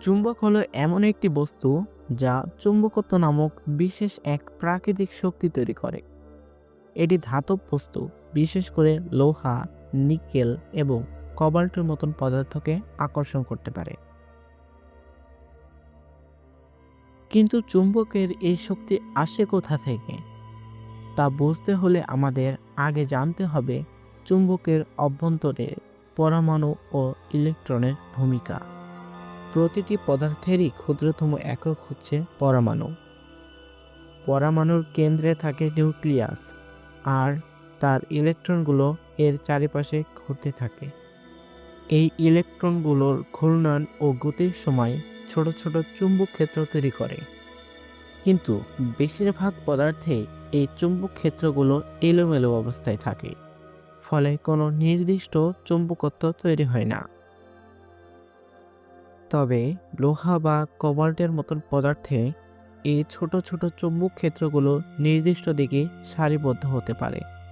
চুম্বক হলো এমন একটি বস্তু যা চুম্বকত্ব নামক বিশেষ এক প্রাকৃতিক শক্তি তৈরি করে। এটি ধাতব বস্তু, বিশেষ করে লোহা, নিকেল এবং কবাল্টের মতন পদার্থকে আকর্ষণ করতে পারে। কিন্তু চুম্বকের এই শক্তি আসে কোথা থেকে? তা বুঝতে হলে আমাদের আগে জানতে হবে চুম্বকের অভ্যন্তরে পরমাণু ও ইলেকট্রনের ভূমিকা। প্রতিটি পদার্থেরই ক্ষুদ্রতম একক হচ্ছে পরমাণু। পরমাণুর কেন্দ্রে থাকে নিউক্লিয়াস, আর তার ইলেকট্রনগুলো এর চারিপাশে ঘুরতে থাকে। এই ইলেকট্রনগুলোর ঘূর্ণন ও গতির সময় ছোট ছোট চুম্বক ক্ষেত্র তৈরি করে। কিন্তু বেশিরভাগ পদার্থে এই চুম্বক ক্ষেত্রগুলো এলোমেলো অবস্থায় থাকে, ফলে কোনো নির্দিষ্ট চুম্বকত্ব তৈরি হয় না। তবে লোহা বা কবাল্টের মতন পদার্থে এই ছোট ছোট চুম্বক ক্ষেত্রগুলো নির্দিষ্ট দিকে সারিবদ্ধ হতে পারে।